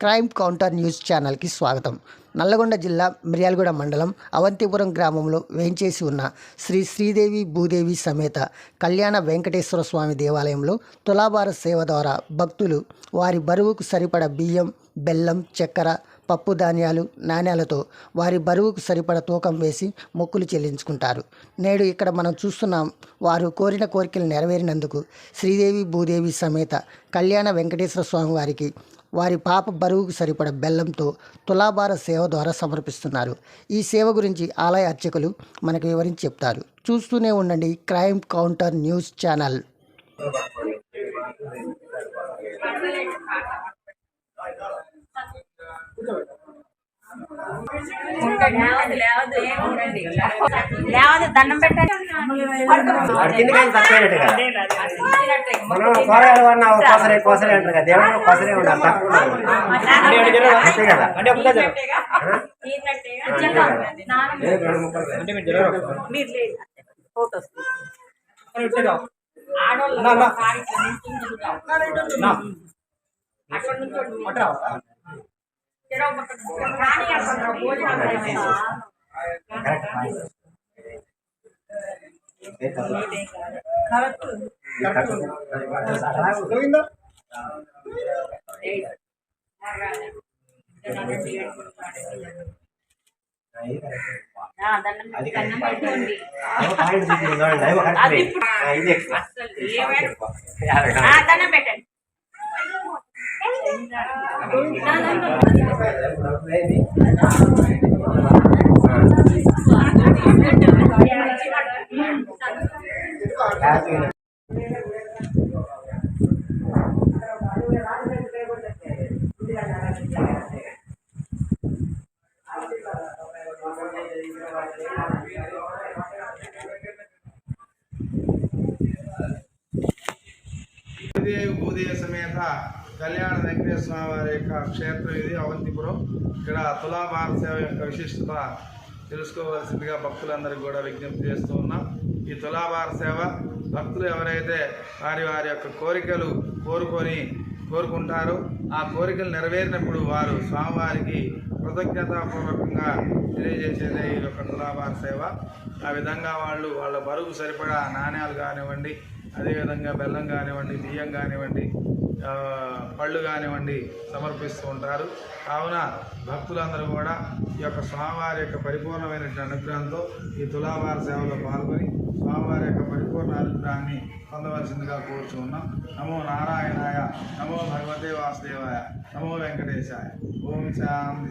Crime counter news ఛానల్కి స్వాగతం. నల్లగొండ జిల్లా మిర్యాలగూడ మండలం అవంతిపురం గ్రామంలో వేంచేసి ఉన్న శ్రీ శ్రీదేవి భూదేవి సమేత కళ్యాణ వెంకటేశ్వర స్వామి దేవాలయంలో తులాభార సేవ ద్వారా భక్తులు వారి బరువుకు సరిపడ బియ్యం బెల్లం చక్కెర పప్పు ధాన్యాలు నాణ్యాలతో వారి బరువుకు సరిపడ తూకం వేసి మొక్కులు చెల్లించుకుంటారు. నేడు ఇక్కడ మనం చూస్తున్నాం వారు కోరిన కోరికలు నెరవేరినందుకు శ్రీదేవి భూదేవి సమేత కళ్యాణ వెంకటేశ్వర స్వామి వారికి వారి పాప బరువుకు సరిపడ బెల్లంతో తులాభార సేవ ద్వారా సమర్పిస్తున్నారు. ఈ సేవ గురించి ఆలయ అర్చకులు మనకు వివరించి చెప్తారు. చూస్తూనే ఉండండి క్రైమ్ కౌంటర్ న్యూస్ ఛానల్. లేవదు దండం పెట్టండి. కోసరే కోసరే అంటారు కదా. దేవుడు కోసరే ఉండాలి. అంతే కదా. ఫోటోస్. తక్కువ. అలా ఉంది. అది కరెక్ట్. అది కరెక్ట్. ఏమో అది ఇప్పుడు- ఆ, ఇది ఎక్కువ. కళ్యాణ వెంకటేశ్వర స్వామి వారి యొక్క క్షేత్రం ఇది అవంతిపురం. ఇక్కడ తులాభారత సేవ యొక్క విశిష్టత తెలుసుకోవాల్సిందిగా భక్తులందరికీ కూడా విజ్ఞప్తి చేస్తూ ఉన్నాం. ఈ తులాభార సేవ భక్తులు ఎవరైతే వారి వారి యొక్క కోరికలు కోరుకొని కోరుకుంటారో ఆ కోరికలు నెరవేరినప్పుడు వారు స్వామివారికి కృతజ్ఞతాపూర్వకంగా తెలియజేసేదే ఈ యొక్క తులాభార సేవ. ఆ విధంగా వాళ్ళు వాళ్ళ బరువు సరిపడా నాణ్యాలు కానివ్వండి అదేవిధంగా బెల్లం కానివ్వండి బియ్యం కానివ్వండి పళ్ళు కానివ్వండి సమర్పిస్తూ ఉంటారు. కావున భక్తులందరూ కూడా ఈ యొక్క స్వామివారి యొక్క పరిపూర్ణమైనటువంటి అనుగ్రహంతో ఈ తులావార సేవలో పాల్గొని స్వామివారి యొక్క పరిపూర్ణ అనుగ్రహాన్ని పొందవలసిందిగా కోరుచున్నాం నమో నారాయణాయ నమో భగవతే వాసుదేవాయ నమో వెంకటేశాయ. ఓం శాంతి